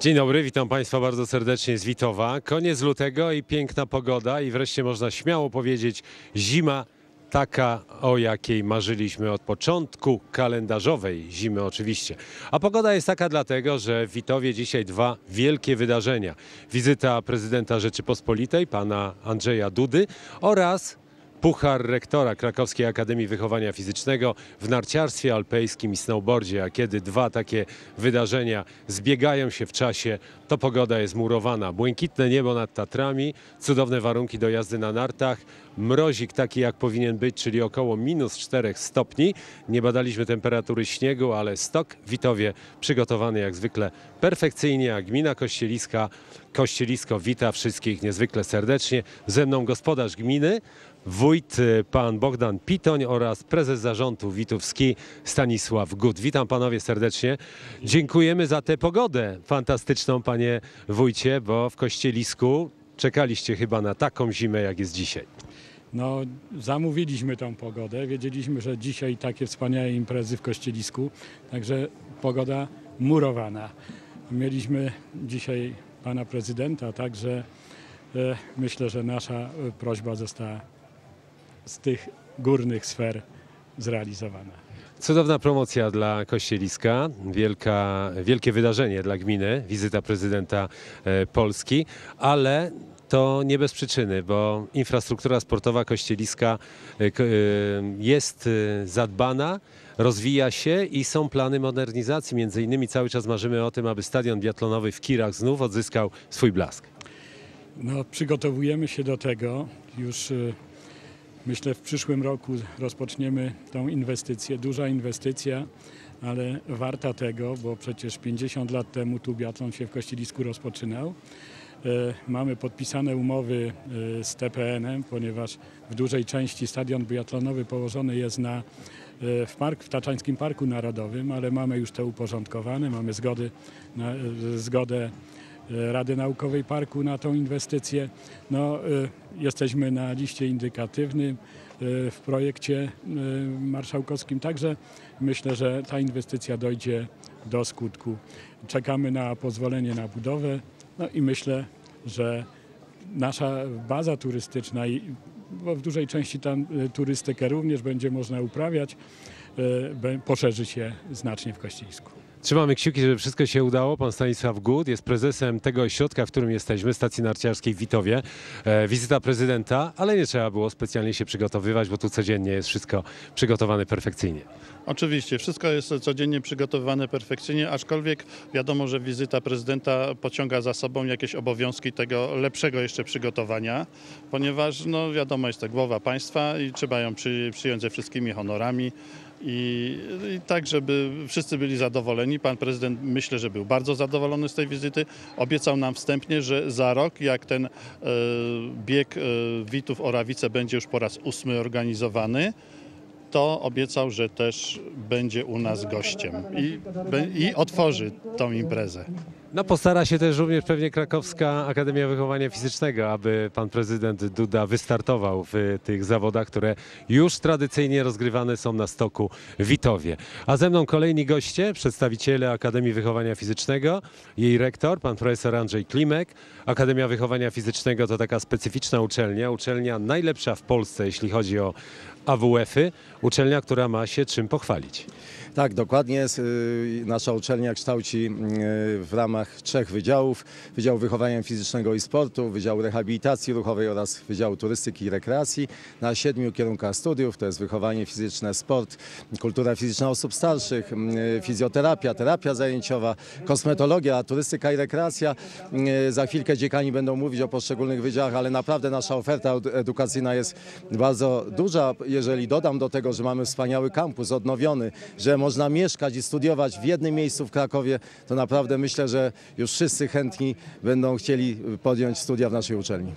Dzień dobry, witam Państwa bardzo serdecznie z Witowa. Koniec lutego i piękna pogoda i wreszcie można śmiało powiedzieć zima taka, o jakiej marzyliśmy od początku kalendarzowej zimy oczywiście. A pogoda jest taka dlatego, że w Witowie dzisiaj dwa wielkie wydarzenia. Wizyta prezydenta Rzeczypospolitej, pana Andrzeja Dudy oraz Puchar rektora Krakowskiej Akademii Wychowania Fizycznego w narciarstwie alpejskim i snowboardzie, a kiedy dwa takie wydarzenia zbiegają się w czasie, to pogoda jest murowana. Błękitne niebo nad Tatrami, cudowne warunki do jazdy na nartach, mrozik taki jak powinien być, czyli około minus 4 stopni. Nie badaliśmy temperatury śniegu, ale stok Witowie przygotowany jak zwykle perfekcyjnie, a gmina Kościeliska, Kościelisko wita wszystkich niezwykle serdecznie. Ze mną gospodarz gminy, wójt y, pan Bogdan Pitoń oraz prezes zarządu Witówski Stanisław Gut. Witam panowie serdecznie. Dziękujemy za tę pogodę fantastyczną, panie wójcie, bo w Kościelisku czekaliście chyba na taką zimę, jak jest dzisiaj. No, zamówiliśmy tą pogodę. Wiedzieliśmy, że dzisiaj takie wspaniałe imprezy w Kościelisku, także pogoda murowana. Mieliśmy dzisiaj pana prezydenta, także e, myślę, że nasza e, prośba została z tych górnych sfer zrealizowana. Cudowna promocja dla Kościeliska, wielka, wielkie wydarzenie dla gminy, wizyta prezydenta e, Polski, ale to nie bez przyczyny, bo infrastruktura sportowa Kościeliska e, e, jest zadbana, rozwija się i są plany modernizacji. Między innymi cały czas marzymy o tym, aby stadion biatlonowy w Kirach znów odzyskał swój blask. No, przygotowujemy się do tego. Już myślę w przyszłym roku rozpoczniemy tą inwestycję. Duża inwestycja, ale warta tego, bo przecież 50 lat temu tu biatlon się w Kościelisku rozpoczynał. E, Mamy podpisane umowy e, z TPN-em, ponieważ w dużej części stadion biatlonowy położony jest na, e, w, park, w Taczańskim Parku Narodowym, ale mamy już to uporządkowane, mamy zgody, na, zgodę Rady Naukowej Parku na tą inwestycję. No, e, jesteśmy na liście indykatywnym e, w projekcie e, marszałkowskim, także myślę, że ta inwestycja dojdzie do skutku. Czekamy na pozwolenie na budowę no i myślę, że nasza baza turystyczna i bo w dużej części tam e, turystykę również będzie można uprawiać, e, poszerzy się znacznie w Kościelisku. Trzymamy kciuki, żeby wszystko się udało. Pan Stanisław Gut jest prezesem tego ośrodka, w którym jesteśmy, stacji narciarskiej w Witowie. E, wizyta prezydenta, ale nie trzeba było specjalnie się przygotowywać, bo tu codziennie jest wszystko przygotowane perfekcyjnie. Oczywiście, wszystko jest codziennie przygotowywane perfekcyjnie, aczkolwiek wiadomo, że wizyta prezydenta pociąga za sobą jakieś obowiązki tego lepszego jeszcze przygotowania, ponieważ no wiadomo, jest to głowa państwa i trzeba ją przy, przyjąć ze wszystkimi honorami. I, I tak, żeby wszyscy byli zadowoleni. Pan prezydent myślę, że był bardzo zadowolony z tej wizyty. Obiecał nam wstępnie, że za rok, jak ten e, bieg e, Witów Orawice będzie już po raz ósmy organizowany, to obiecał, że też będzie u nas gościem i, i otworzy tą imprezę. No postara się też również pewnie Krakowska Akademia Wychowania Fizycznego, aby pan prezydent Duda wystartował w tych zawodach, które już tradycyjnie rozgrywane są na stoku Witowie. A ze mną kolejni goście, przedstawiciele Akademii Wychowania Fizycznego, jej rektor, pan profesor Andrzej Klimek. Akademia Wychowania Fizycznego to taka specyficzna uczelnia, uczelnia najlepsza w Polsce, jeśli chodzi o AWF-y, uczelnia, która ma się czym pochwalić. Tak, dokładnie. Y, Nasza uczelnia kształci y, w ramach trzech wydziałów. Wydziału Wychowania Fizycznego i Sportu, Wydziału Rehabilitacji Ruchowej oraz Wydziału Turystyki i Rekreacji na siedmiu kierunkach studiów. To jest wychowanie fizyczne, sport, kultura fizyczna osób starszych, y, fizjoterapia, terapia zajęciowa, kosmetologia, turystyka i rekreacja. Za chwilkę dziekani będą mówić o poszczególnych wydziałach, ale naprawdę nasza oferta ed- edukacyjna jest bardzo duża. Jeżeli dodam do tego, że mamy wspaniały kampus odnowiony, że można mieszkać i studiować w jednym miejscu w Krakowie, to naprawdę myślę, że już wszyscy chętni będą chcieli podjąć studia w naszej uczelni.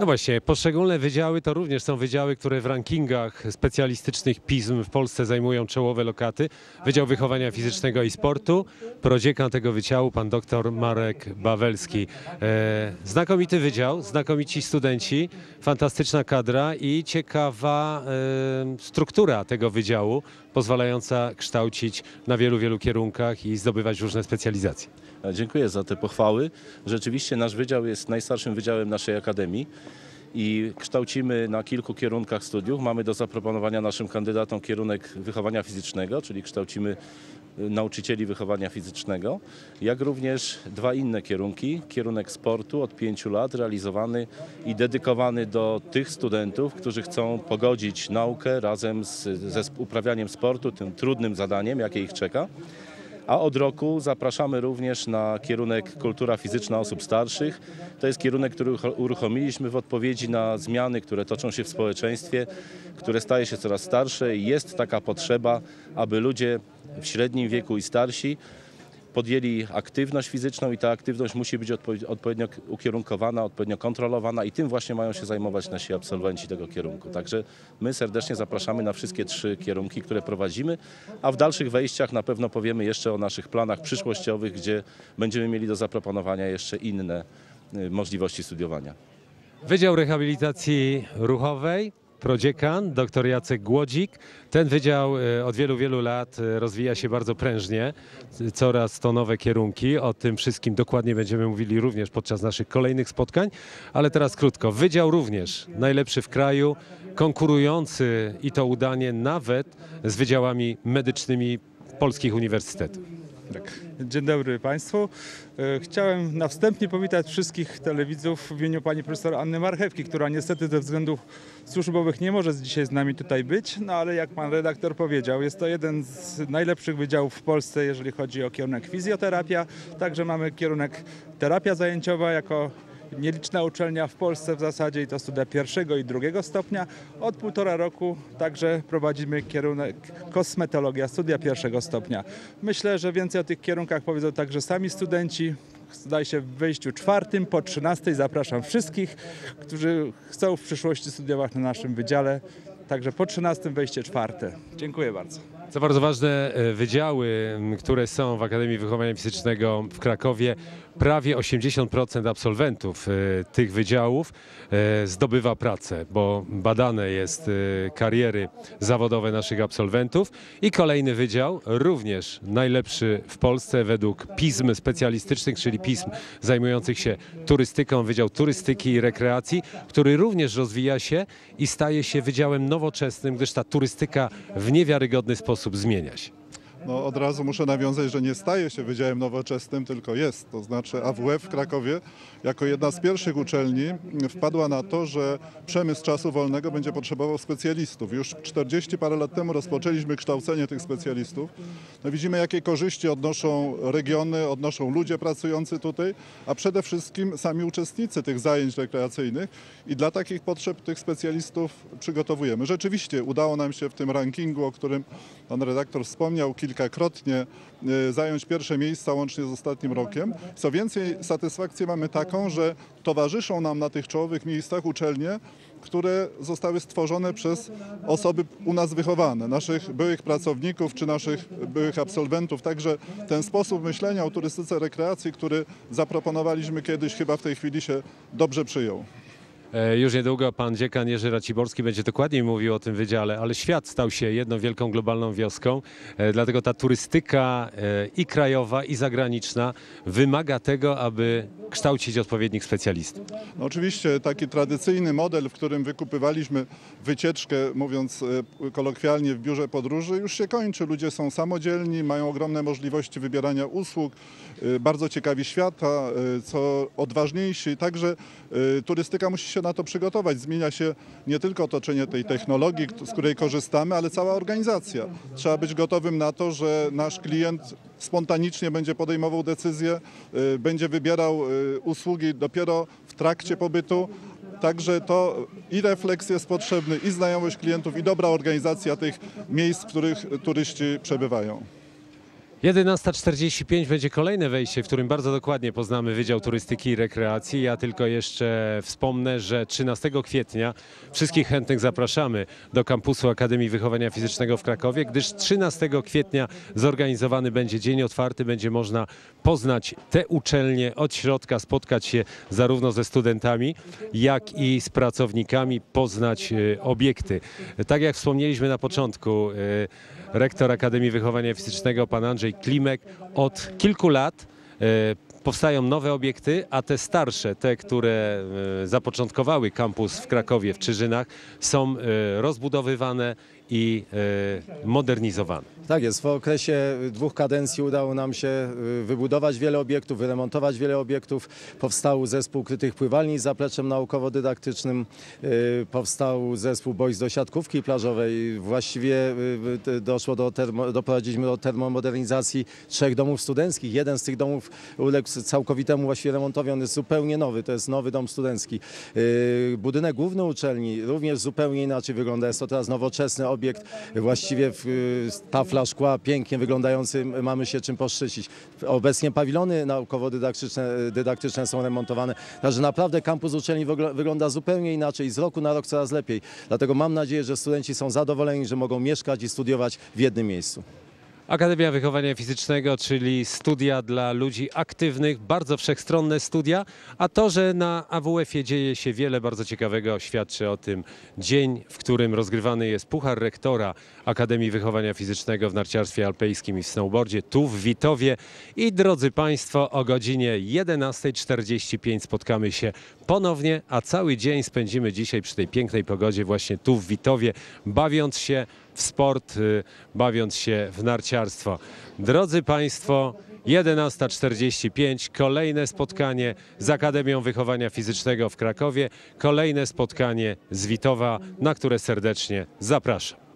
No właśnie, poszczególne wydziały to również są wydziały, które w rankingach specjalistycznych PISM w Polsce zajmują czołowe lokaty. Wydział Wychowania Fizycznego i Sportu, prodziekan tego wydziału, pan doktor Marek Bawelski. E, znakomity wydział, znakomici studenci, fantastyczna kadra i ciekawa e, struktura tego wydziału. Pozwalająca kształcić na wielu, wielu kierunkach i zdobywać różne specjalizacje. Dziękuję za te pochwały. Rzeczywiście nasz wydział jest najstarszym wydziałem naszej akademii i kształcimy na kilku kierunkach studiów. Mamy do zaproponowania naszym kandydatom kierunek wychowania fizycznego, czyli kształcimy y, nauczycieli wychowania fizycznego, jak również dwa inne kierunki. Kierunek sportu od pięciu lat realizowany i dedykowany do tych studentów, którzy chcą pogodzić naukę razem z, ze uprawianiem sportu, tym trudnym zadaniem, jakie ich czeka. A od roku zapraszamy również na kierunek kultura fizyczna osób starszych. To jest kierunek, który ucho- uruchomiliśmy w odpowiedzi na zmiany, które toczą się w społeczeństwie, które staje się coraz starsze i jest taka potrzeba, aby ludzie w średnim wieku i starsi podjęli aktywność fizyczną i ta aktywność musi być odpo- odpowiednio ukierunkowana, odpowiednio kontrolowana i tym właśnie mają się zajmować nasi absolwenci tego kierunku. Także my serdecznie zapraszamy na wszystkie trzy kierunki, które prowadzimy, a w dalszych wejściach na pewno powiemy jeszcze o naszych planach przyszłościowych, gdzie będziemy mieli do zaproponowania jeszcze inne y, możliwości studiowania. Wydział Rehabilitacji Ruchowej, prodziekan dr Jacek Głodzik. Ten wydział e, od wielu, wielu lat e, rozwija się bardzo prężnie, coraz to nowe kierunki. O tym wszystkim dokładnie będziemy mówili również podczas naszych kolejnych spotkań, ale teraz krótko. Wydział również najlepszy w kraju, konkurujący i to udanie nawet z wydziałami medycznymi polskich uniwersytetów. Dzień dobry Państwu. E, Chciałem na wstępie powitać wszystkich telewidzów w imieniu pani profesor Anny Marchewki, która niestety ze względów służbowych nie może dzisiaj z nami tutaj być, no ale jak pan redaktor powiedział, jest to jeden z najlepszych wydziałów w Polsce, jeżeli chodzi o kierunek fizjoterapia. Także mamy kierunek terapia zajęciowa jako nieliczna uczelnia w Polsce w zasadzie i to studia pierwszego i drugiego stopnia. Od półtora roku także prowadzimy kierunek kosmetologia, studia pierwszego stopnia. Myślę, że więcej o tych kierunkach powiedzą także sami studenci. Zdaje się w wejściu czwartym po 13 zapraszam wszystkich, którzy chcą w przyszłości studiować na naszym wydziale. Także po 13 wejście czwarte. Dziękuję bardzo. Co bardzo ważne, e, wydziały, które są w Akademii Wychowania Fizycznego w Krakowie, prawie 80% absolwentów e, tych wydziałów e, zdobywa pracę, bo badane jest e, kariery zawodowe naszych absolwentów. I kolejny wydział, również najlepszy w Polsce według pism specjalistycznych, czyli pism zajmujących się turystyką, Wydział Turystyki i Rekreacji, który również rozwija się i staje się wydziałem nowoczesnym, gdyż ta turystyka w niewiarygodny sposób zmienia się. No, od razu muszę nawiązać, że nie staje się Wydziałem Nowoczesnym, tylko jest. To znaczy AWF w Krakowie jako jedna z pierwszych uczelni wpadła na to, że przemysł czasu wolnego będzie potrzebował specjalistów. Już 40 parę lat temu rozpoczęliśmy kształcenie tych specjalistów. No, widzimy, jakie korzyści odnoszą regiony, odnoszą ludzie pracujący tutaj, a przede wszystkim sami uczestnicy tych zajęć rekreacyjnych i dla takich potrzeb tych specjalistów przygotowujemy. Rzeczywiście udało nam się w tym rankingu, o którym pan redaktor wspomniał, kilkakrotnie e, zająć pierwsze miejsca łącznie z ostatnim rokiem. Co więcej, satysfakcję mamy taką, że towarzyszą nam na tych czołowych miejscach uczelnie, które zostały stworzone przez osoby u nas wychowane, naszych byłych pracowników czy naszych byłych absolwentów. Także ten sposób myślenia o turystyce rekreacji, który zaproponowaliśmy kiedyś, chyba w tej chwili się dobrze przyjął. E, Już niedługo pan dziekan Jerzy Raciborski będzie dokładniej mówił o tym wydziale, ale świat stał się jedną wielką globalną wioską, e, dlatego ta turystyka e, i krajowa, i zagraniczna wymaga tego, aby kształcić odpowiednich specjalistów. No oczywiście taki tradycyjny model, w którym wykupywaliśmy wycieczkę, mówiąc kolokwialnie, w biurze podróży, już się kończy. Ludzie są samodzielni, mają ogromne możliwości wybierania usług, bardzo ciekawi świata, co odważniejsi. Także turystyka musi się na to przygotować. Zmienia się nie tylko otoczenie tej technologii, z której korzystamy, ale cała organizacja. Trzeba być gotowym na to, że nasz klient spontanicznie będzie podejmował decyzje, y, będzie wybierał y, usługi dopiero w trakcie pobytu. Także to i refleks jest potrzebny, i znajomość klientów, i dobra organizacja tych miejsc, w których turyści przebywają. 11.45 będzie kolejne wejście, w którym bardzo dokładnie poznamy Wydział Turystyki i Rekreacji. Ja tylko jeszcze wspomnę, że 13 kwietnia wszystkich chętnych zapraszamy do kampusu Akademii Wychowania Fizycznego w Krakowie, gdyż 13 kwietnia zorganizowany będzie dzień otwarty, będzie można poznać te uczelnie od środka, spotkać się zarówno ze studentami, jak i z pracownikami, poznać e, obiekty. Tak jak wspomnieliśmy na początku, e, rektor Akademii Wychowania Fizycznego, pan Andrzej Klimek, od kilku lat e, powstają nowe obiekty, a te starsze, te, które e, zapoczątkowały kampus w Krakowie, w Czyżynach, są e, rozbudowywane i e, modernizowane. Tak jest, w okresie dwóch kadencji udało nam się y, wybudować wiele obiektów, wyremontować wiele obiektów. Powstał zespół krytych pływalni z zapleczem naukowo-dydaktycznym, y, powstał zespół boisk do siatkówki plażowej. Właściwie y, doszło do, termo, doprowadziliśmy do termomodernizacji trzech domów studenckich. Jeden z tych domów uległ całkowitemu właściwie remontowi, on jest zupełnie nowy, to jest nowy dom studencki. Budynek główny uczelni również zupełnie inaczej wygląda, jest to teraz nowoczesny obiekt, właściwie w, y, tafla szkła pięknie wyglądający, mamy się czym poszczycić. Obecnie pawilony naukowo-dydaktyczne dydaktyczne są remontowane, także naprawdę kampus uczelni wygl- wygląda zupełnie inaczej z roku na rok coraz lepiej. Dlatego mam nadzieję, że studenci są zadowoleni, że mogą mieszkać i studiować w jednym miejscu. Akademia Wychowania Fizycznego, czyli studia dla ludzi aktywnych, bardzo wszechstronne studia, a to, że na AWF-ie dzieje się wiele bardzo ciekawego, świadczy o tym dzień, w którym rozgrywany jest Puchar Rektora Akademii Wychowania Fizycznego w narciarstwie alpejskim i w snowboardzie tu w Witowie. I drodzy Państwo, o godzinie 11.45 spotkamy się ponownie, a cały dzień spędzimy dzisiaj przy tej pięknej pogodzie właśnie tu w Witowie, bawiąc się w sport, y, bawiąc się w narciarstwo. Drodzy Państwo, 11.45, kolejne spotkanie z Akademią Wychowania Fizycznego w Krakowie, kolejne spotkanie z Witowa, na które serdecznie zapraszam.